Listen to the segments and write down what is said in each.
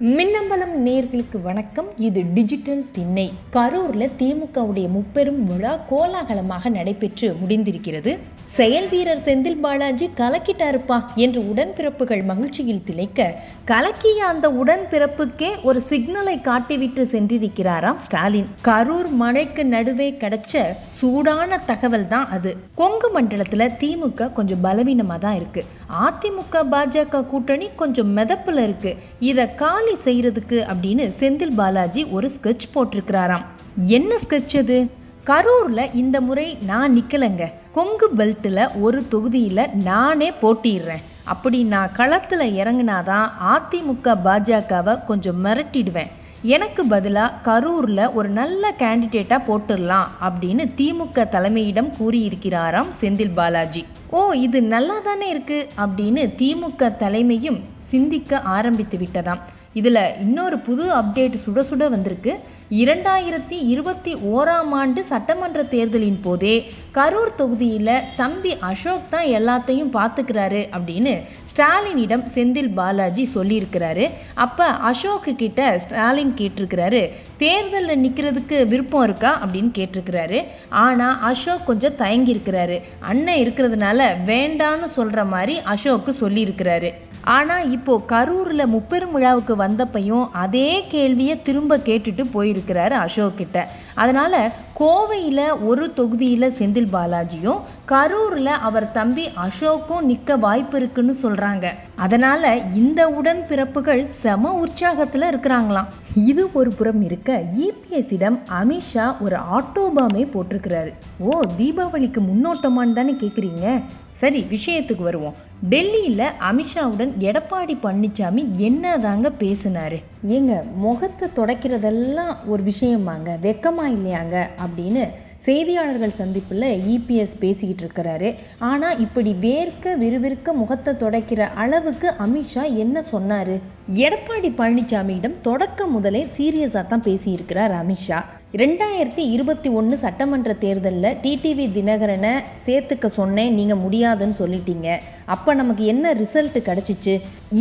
மின்னம்பலம் நேர்களுக்கு வணக்கம். இது டிஜிட்டல் திண்ணை. கரூர்ல திமுகவுடைய முப்பெரும் விழா கோலாகலமாக நடைபெற்று முடிந்திருக்கிறது. செயல் வீரர் செந்தில் பாலாஜி கலக்கிட்டாருப்பா என்று உடன்பிறப்புகள் மகிழ்ச்சியில் திளைக்க கலக்கிய அந்த உடன்பிறப்புக்கே ஒரு சிக்னலை காட்டிவிட்டு சென்றிருக்கிறாராம் ஸ்டாலின். கரூர் மழைக்கு நடுவே கிடைச்ச சூடான தகவல் தான் அது. கொங்கு மண்டலத்துல திமுக கொஞ்சம் பலவீனமா தான் இருக்கு. அதிமுக பாஜக கூட்டணி கொஞ்சம் மிதப்புல இருக்கு. இதை காலி செய்யறதுக்கு அப்படின்னு செந்தில் பாலாஜி ஒரு ஸ்கெட்ச் போட்டிருக்கிறாராம். என்ன ஸ்கெட்ச் அது? கரூரில் இந்த முறை நான் நிற்கலைங்க கொங்கு பெல்ட்டில் ஒரு தொகுதியில் நானே போட்டிடுறேன். அப்படி நான் களத்தில் இறங்குனாதான் அதிமுக பாஜகவை கொஞ்சம் மிரட்டிடுவேன். எனக்கு பதிலாக கரூரில் ஒரு நல்ல கேண்டிடேட்டாக போட்டுடலாம் அப்படின்னு திமுக தலைமையிடம் கூறியிருக்கிறாராம் செந்தில் பாலாஜி. ஓ இது நல்லா தானே இருக்குது அப்படின்னு திமுக தலைமையும் சிந்திக்க ஆரம்பித்து விட்டதாம். இதில் இன்னொரு புது அப்டேட் சுட சுட வந்திருக்கு. இரண்டாயிரத்தி இருபத்தி ஓராம் ஆண்டு சட்டமன்ற தேர்தலின் போதே கரூர் தொகுதியில் தம்பி அசோக் தான் எல்லாத்தையும் பார்த்துக்கிறாரு அப்படின்னு ஸ்டாலினிடம் செந்தில் பாலாஜி சொல்லியிருக்கிறாரு. அப்போ அசோக்கு கிட்ட ஸ்டாலின் கேட்டிருக்கிறாரு தேர்தலில் நிற்கிறதுக்கு விருப்பம் இருக்கா? அப்படின்னு கேட்டிருக்கிறாரு. ஆனால் அசோக் கொஞ்சம் தயங்கியிருக்கிறாரு. அண்ணன் இருக்கிறதுனால வேண்டான்னு சொல்கிற மாதிரி அசோக்கு சொல்லியிருக்கிறாரு. ஆனால் இப்போ கரூரில் முப்பெரும் விழாவுக்கு வந்தப்பையும் அதே கேள்வியை திரும்ப கேட்டுட்டு போயிருக்கிறாரு அசோக் கிட்ட. அதனால் கோவையில் ஒரு தொகுதியில் செந்தில் பாலாஜியும் கரூரில் அவர் தம்பி அசோக்கும் நிற்க வாய்ப்பு இருக்குன்னு சொல்கிறாங்க அதனால் இந்த உடன்பிறப்புகள் செம உற்சாகத்தில் இருக்கிறாங்களாம். இது ஒரு புறம் இருக்க இபிஎஸ்ஸிடம் அமித்ஷா ஒரு ஆட்டோபாமே போட்டிருக்கிறாரு. ஓ தீபாவளிக்கு முன்னோட்டமான்னு தானே கேட்குறீங்க சரி விஷயத்துக்கு வருவோம். டெல்லியில் அமித்ஷாவுடன் எடப்பாடி பழனிசாமி என்னதாங்க பேசினாரு? ஏங்க முகத்தை தொடக்கிறதெல்லாம் ஒரு விஷயமாங்க. வெக்கமா இல்லையாங்க? அப்படின்னு செய்தியாளர்கள் சந்திப்பில் இபிஎஸ் பேசிக்கிட்டு இருக்கிறாரு. ஆனால் இப்படி வேர்க்க விறுவிற்க முகத்தை தொடக்கிற அளவுக்கு அமித்ஷா என்ன சொன்னார்? எடப்பாடி பழனிசாமியிடம் தொடக்க முதலே சீரியஸாக தான் பேசியிருக்கிறார் அமித்ஷா. ரெண்டாயிரத்தி இருபத்தி ஒன்று சட்டமன்ற தேர்தலில் டிடிவி தினகரனை சேர்த்துக்க சொன்னேன் நீங்கள் முடியாதுன்னு சொல்லிட்டீங்க. அப்போ நமக்கு என்ன ரிசல்ட் கிடச்சிச்சு?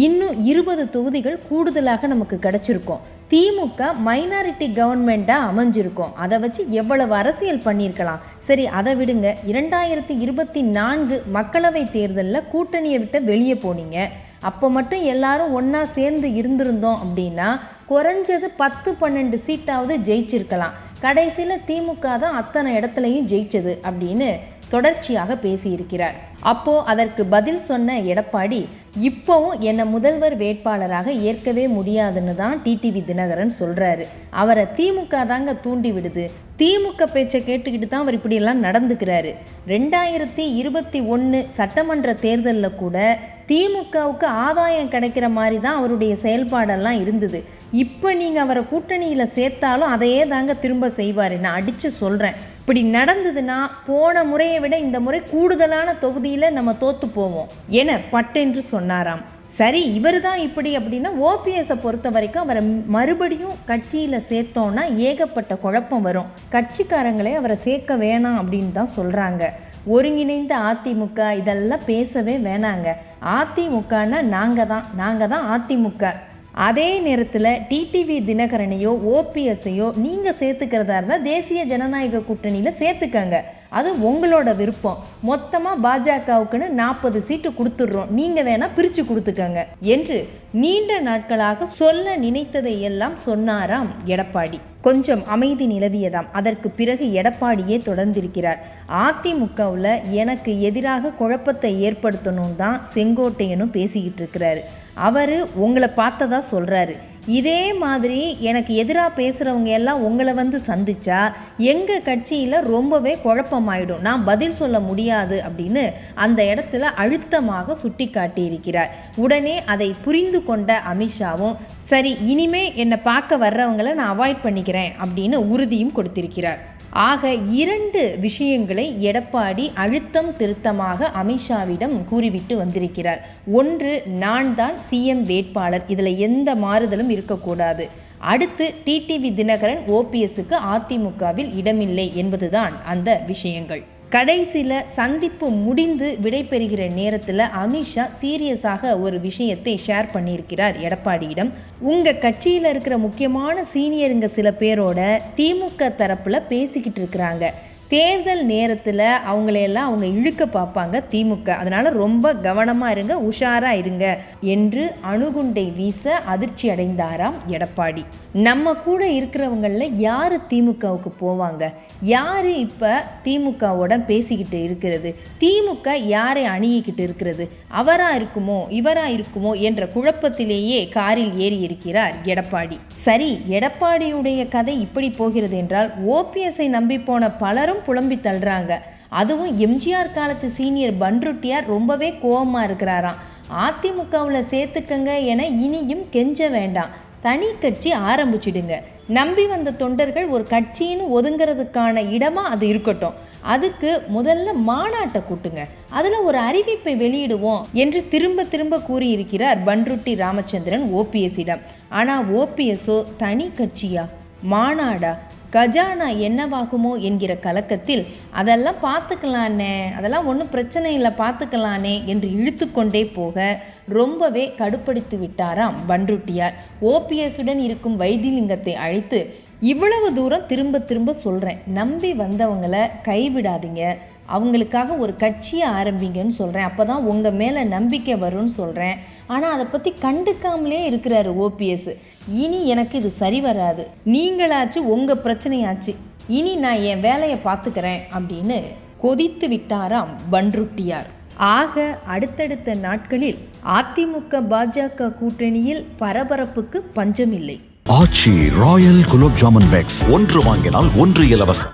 இன்னும் இருபது தொகுதிகள் கூடுதலாக நமக்கு கிடச்சிருக்கும். திமுக மைனாரிட்டி கவர்மெண்ட்டாக அமைஞ்சிருக்கும். அதை வச்சு எவ்வளவு அரசியல் பண்ணியிருக்கலாம்? சரி அதை விடுங்க. இரண்டாயிரத்தி இருபத்தி நான்கு மக்களவை தேர்தலில் கூட்டணியை விட்டு வெளியே போனீங்க. அப்போ மட்டும் எல்லாரும் ஒன்றா சேர்ந்து இருந்திருந்தோம் அப்படின்னா குறைஞ்சது பத்து பன்னெண்டு சீட்டாவது ஜெயிச்சிருக்கலாம். கடைசியில் திமுக தான் அத்தனை இடத்துலையும் ஜெயிச்சது அப்படின்னு தொடர்ச்சியாக பேசியிருக்கிறார். அப்போ அதற்கு பதில் சொன்ன எடப்பாடி இப்போவும் என்னை முதல்வர் வேட்பாளராக ஏற்கவே முடியாதுன்னு தான் டிடிவி தினகரன் சொல்கிறாரு அவரை திமுக தாங்க தூண்டி விடுது. திமுக பேச்சை கேட்டுக்கிட்டு தான் அவர் இப்படியெல்லாம் நடந்துக்கிறாரு. ரெண்டாயிரத்தி இருபத்தி ஒன்று சட்டமன்ற தேர்தலில் கூட திமுகவுக்கு ஆதாயம் கிடைக்கிற மாதிரி தான் அவருடைய செயல்பாடெல்லாம் இருந்தது. இப்போ நீங்கள் அவரை கூட்டணியில் சேர்த்தாலும் அதையே தாங்க திரும்ப செய்வார். நான் அடித்து சொல்கிறேன் இப்படி நடந்ததுன்னா போன முறையை விட இந்த முறை கூடுதலான தொகுதியில் நம்ம தோத்து போவோம் என பட்டென்று சொன்னாராம். சரி இவர் தான் இப்படி அப்படின்னா ஓபிஎஸை பொறுத்த வரைக்கும் அவரை மறுபடியும் கட்சியில் சேர்த்தோன்னா ஏகப்பட்ட குழப்பம் வரும். கட்சிக்காரங்களே அவரை சேர்க்க வேணாம் அப்படின்னு தான் சொல்கிறாங்க ஒருங்கிணைந்த அதிமுக இதெல்லாம் பேசவே வேணாங்க. அதிமுகன்னா நாங்கள் தான். நாங்கள் தான் அதிமுக அதே நேரத்தில் டிடிவி தினகரனையோ ஓபிஎஸ்ஸையோ நீங்கள் சேர்த்துக்கிறதா இருந்தால் தேசிய ஜனநாயக கூட்டணியில் சேர்த்துக்கங்க. அது உங்களோட விருப்பம். மொத்தமாக பாஜகவுக்குன்னு நாற்பது சீட்டு கொடுத்துட்றோம். நீங்கள் வேணால் பிரித்து கொடுத்துக்கங்க. என்று நீண்ட நாட்களாக சொல்ல நினைத்ததை எல்லாம் சொன்னாராம் எடப்பாடி. கொஞ்சம் அமைதி நிலவியதாம். அதற்கு பிறகு எடப்பாடியே தொடர்ந்திருக்கிறார். அதிமுகவில் எனக்கு எதிராக குழப்பத்தை ஏற்படுத்தணும் தான் செங்கோட்டையனும் பேசிக்கிட்டு இருக்கிறாரு. அவர் உங்களை பார்த்ததா சொல்கிறாரு இதே மாதிரி எனக்கு எதிராக பேசுகிறவங்க எல்லாம் உங்களை வந்து சந்தித்தா எங்கள் கட்சியில் ரொம்பவே குழப்பமாயிடும். நான் பதில் சொல்ல முடியாது அப்படின்னு அந்த இடத்துல அழுத்தமாக சுட்டி காட்டியிருக்கிறார் உடனே அதை புரிந்து கொண்ட அமித்ஷாவும் சரி இனிமே என்னை பார்க்க வர்றவங்களை நான் அவாய்ட் பண்ணிக்கிறேன் அப்படின்னு உறுதியும் கொடுத்திருக்கிறார். ஆக இரண்டு விஷயங்களை எடப்பாடி அழுத்தம் திருத்தமாக அமித்ஷாவிடம் கூறிவிட்டு வந்திருக்கிறார். ஒன்று நான் தான் சிஎம் வேட்பாளர். இதில் எந்த மாறுதலும் இருக்கக்கூடாது. அடுத்து டிடிவி தினகரன் ஓபிஎஸ்க்கு அதிமுகவில் இடமில்லை என்பதுதான் அந்த விஷயங்கள். கடைசியில் சந்திப்பு முடிந்து விடைபெறுகிற நேரத்தில் அமித்ஷா சீரியஸாக ஒரு விஷயத்தை ஷேர் பண்ணியிருக்கிறார் எடப்பாடியிடம். உங்கள் கட்சியில் இருக்கிற முக்கியமான சீனியருங்க சில பேரோட திமுக தரப்பில் பேசிக்கிட்டு இருக்கிறாங்க. தேர்தல் நேரத்தில் அவங்களையெல்லாம் அவங்க இழுக்க பார்ப்பாங்க திமுக. அதனால் ரொம்ப கவனமாக இருங்க உஷாராக இருங்க என்று அணுகுண்டை வீச அதிர்ச்சி அடைந்தாராம் எடப்பாடி. நம்ம கூட இருக்கிறவங்களில் யார் திமுகவுக்கு போவாங்க? யார் இப்போ திமுகவோட பேசிக்கிட்டு இருக்கிறது? திமுக யாரை அணுகிக்கிட்டு இருக்கிறது? அவராக இருக்குமோ இவராக இருக்குமோ என்ற குழப்பத்திலேயே காரில் ஏறி இருக்கிறார் எடப்பாடி. சரி எடப்பாடியுடைய கதை இப்படி போகிறது என்றால் ஓபிஎஸ்ஐ நம்பி போன பலரும் புலம்பி தள்ளுறாங்க. அதுவும் எம்ஜிஆர் காலத்து சீனியர் பன்ருட்டியார் ரொம்பவே கோபமாக இருக்கிறாராம். அதிமுகவில் சேர்த்துக்கங்க என இனியும் கெஞ்ச வேண்டாம். தனி கட்சி ஆரம்பிச்சிடுங்க. நம்பி வந்த தொண்டர்கள் ஒரு கட்சின்னு ஒதுங்கிறதுக்கான இடமா அது இருக்கட்டும். அதுக்கு முதல்ல மாநாட்டை கூட்டுங்க. அதில் ஒரு அறிவிப்பை வெளியிடுவோம் என்று திரும்ப திரும்ப கூறியிருக்கிறார் பன்ருட்டி ராமச்சந்திரன் ஓபிஎஸ்ஸிடம் ஆனால் ஓபிஎஸ்ஓ தனி கட்சியா? மாநாடா? கஜானா என்னவாகுமோ என்கிற கலக்கத்தில் அதெல்லாம் பார்த்துக்கலானே அதெல்லாம் ஒன்றும் பிரச்சனை இல்லை பார்த்துக்கலானே என்று இழுத்துக்கொண்டே போக ரொம்பவே கடுப்படுத்தி விட்டாராம் பன்ருட்டியார் ஓபிஎஸ்ஸுடன் இருக்கும் வைத்திலிங்கத்தை அழைத்து இவ்வளவு தூரம் திரும்ப திரும்ப சொல்கிறேன் நம்பி வந்தவங்களை கைவிடாதீங்க அவங்களுக்காக ஒரு கட்சியை ஆரம்பிங்கன்னு சொல்கிறேன் அப்போ தான் உங்கள் மேலே நம்பிக்கை வரும்னு சொல்கிறேன் ஆனால் அதை பற்றி கண்டுக்காமலே இருக்கிறாரு ஓபிஎஸ் இனி எனக்கு இது சரி வராது. நீங்களாச்சு உங்கள் பிரச்சனையாச்சு. இனி நான் என் வேலையை பார்த்துக்கிறேன் அப்படின்னு கொதித்து விட்டாராம் பன்ருட்டியார் ஆக அடுத்தடுத்த நாட்களில் அதிமுக பாஜக கூட்டணியில் பரபரப்புக்கு பஞ்சமில்லை. Aachi royal gulab jamun packs. ஒன்று வாங்கினால் ஒன்று இலவசம்.